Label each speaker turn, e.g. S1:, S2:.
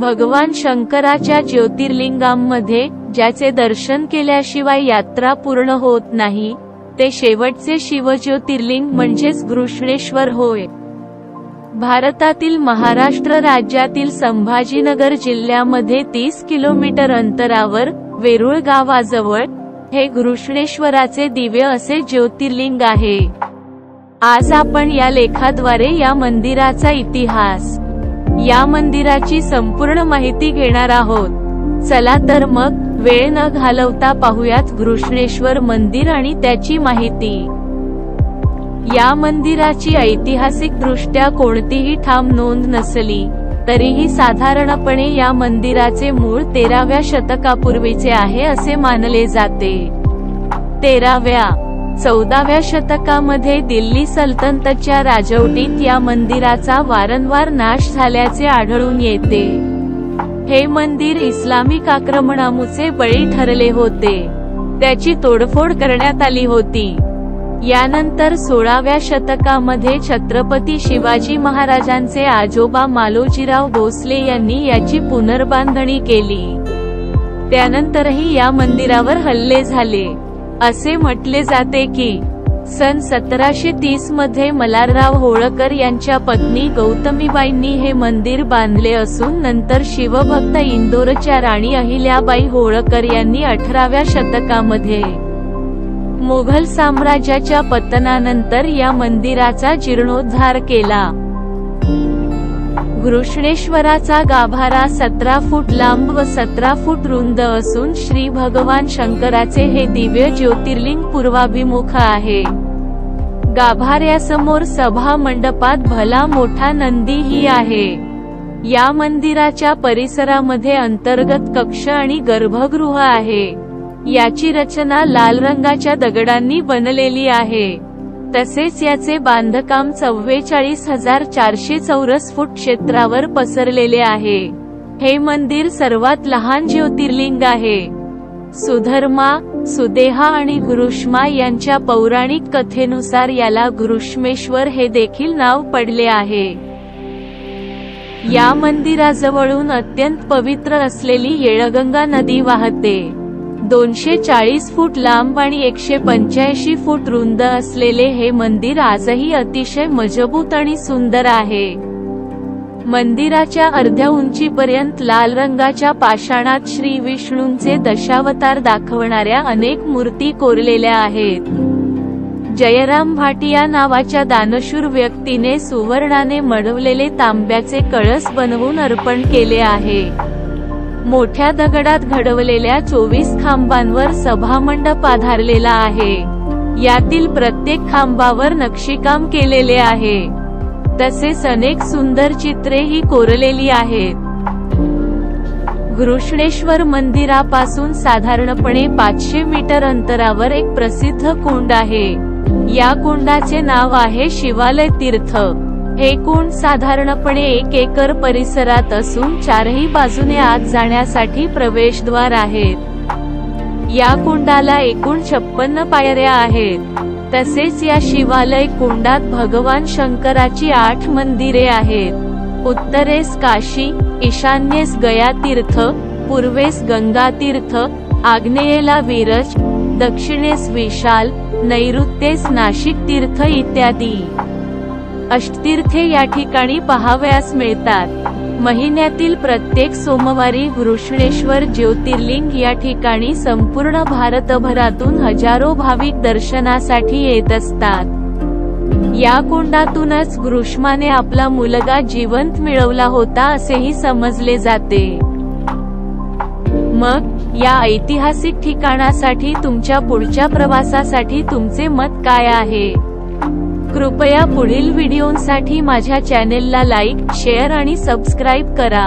S1: भगवान शंकराच्या ज्योतिर्लिंगांमध्ये ज्याचे दर्शन केल्याशिवाय यात्रा पूर्ण होत नाही ते शेवटचे शिवज्योतिर्लिंग म्हणजेच घृष्णेश्वर होय. भारतातील महाराष्ट्र राज्यातील संभाजीनगर जिल्ह्यामध्ये तीस किलोमीटर अंतरावर वेरूळ गावाजवळ हे घृष्णेश्वराचे दिव्य असे ज्योतिर्लिंग आहे. आज आपण या लेखाद्वारे या मंदिराचा इतिहास या मंदिराची संपूर्ण माहिती घेणार आहोत. चला तर मग वेळ न घालवता पाहुयात घृष्णेश्वर मंदिर आणि त्याची माहिती. या मंदिराची ऐतिहासिक दृष्ट्या कोणतीही ठाम नोंद नसली तरीही साधारणपणे या मंदिराचे मूळ तेराव्या शतकापूर्वीचे आहे असे मानले जाते. तेराव्या चौदाव्या शतकामध्ये दिल्ली सल्तनतच्या राजवटीत या मंदिराचा वारंवार नाश झाल्याचे आढळून येते. हे मंदिर इस्लामिक आक्रमणामुचे बळी ठरले होते. त्याची तोडफोड करण्यात आली होती. यानंतर सोळाव्या शतकामध्ये छत्रपती शिवाजी महाराजांचे आजोबा मालोजीराव भोसले यांनी याची पुनर्बांधणी केली. त्यानंतरही या मंदिरावर हल्ले झाले. असे म्हटले जाते की सन सतराशे तीसमध्ये मल्हारराव होळकर यांच्या पत्नी गौतमीबाईंनी हे मंदिर बांधले असून नंतर शिवभक्त इंदोरच्या राणी अहिल्याबाई होळकर यांनी अठराव्या शतकामध्ये मोघल साम्राज्याच्या पतनानंतर या मंदिराचा जीर्णोद्धार केला. घृष्णेश्वराचा गाभारा सतरा फूट लांब व सतरा फूट रुंद असून श्री भगवान शंकराचे हे दिव्य ज्योतिर्लिंग पूर्वाभिमुख आहे. गाभाऱ्यासमोर सभा मंडपात भला मोठा नंदीही आहे. या मंदिराच्या परिसरामध्ये अंतर्गत कक्ष आणि गर्भगृह आहे. याची रचना लाल रंगाच्या दगडांनी बनलेली आहे. तसेच याचे बांधकाम चव्वेचाळीस हजार चारशे चौरस फूट क्षेत्रावर पसरलेले आहे. हे मंदिर सर्वात लहान ज्योतिर्लिंग आहे. सुधर्मा सुदेहा आणि गुरुष्मा यांच्या पौराणिक कथेनुसार याला गुरुष्मेश्वर हे देखील नाव पडले आहे. या मंदिराजवळून अत्यंत पवित्र असलेली येळगंगा नदी वाहते. दोनशे चाळीस फूट लांब आणि एकशे पंच्याऐंशी फूट रुंद असलेले हे मंदिर आजही अतिशय मजबूत आणि सुंदर आहे. मंदिराच्या अर्ध्या उंचीपर्यंत लाल रंगाच्या पाषाणात श्री विष्णूंचे दशावतार दाखवणाऱ्या अनेक मूर्ती कोरलेल्या आहेत. जयराम भाटिया नावाच्या दानशूर व्यक्तीने सुवर्णाने मडवलेले तांब्याचे कळस बनवून अर्पण केले आहे. मोठ्या दगडात घडवलेल्या चोवीस खांबांवर सभामंडप आधारलेला आहे. यातील प्रत्येक खांबावर नक्षीकाम केलेले आहे. तसेच अनेक सुंदर चित्रे ही कोरलेली आहेत. घृष्णेश्वर मंदिरापासून साधारणपणे पाचशे मीटर अंतरावर एक प्रसिद्ध कुंड आहे. या कुंडाचे नाव आहे शिवालय तीर्थ. हे कुंड साधारणपणे एक एकर परिसरात असून चारही बाजूने आत जाण्यासाठी प्रवेशद्वार आहेत. या कुंडाला एकूण छप्पन्न पायऱ्या आहेत. तसेच या शिवालय कुंडात भगवान शंकराची आठ मंदिरे आहेत. उत्तरेस काशी ईशान्येस गया तीर्थ पूर्वेस गंगा तीर्थ आग्नेयेला विरज दक्षिणेस विशाल नैऋत्येस नाशिक तीर्थ इत्यादी. अष्टतीर्थे या ठिकाणी पहावयास मिळतात. महिन्यातील प्रत्येक सोमवारी घृष्णेश्वर ज्योतिर्लिंग या ठिकाणी संपूर्ण भारतभरातून हजारो भाविक दर्शनासाठी येत असतात. या कुंडातूनच घृष्माने आपला मुलगा जिवंत मिळवला होता असेही समजले जाते. मग या ऐतिहासिक ठिकाणासाठी तुमच्या पुढच्या प्रवासासाठी तुमचे मत काय आहे? कृपया पुढील व्हिडिओंसाठी माझ्या चॅनेलला लाईक शेअर आणि सबस्क्राईब करा.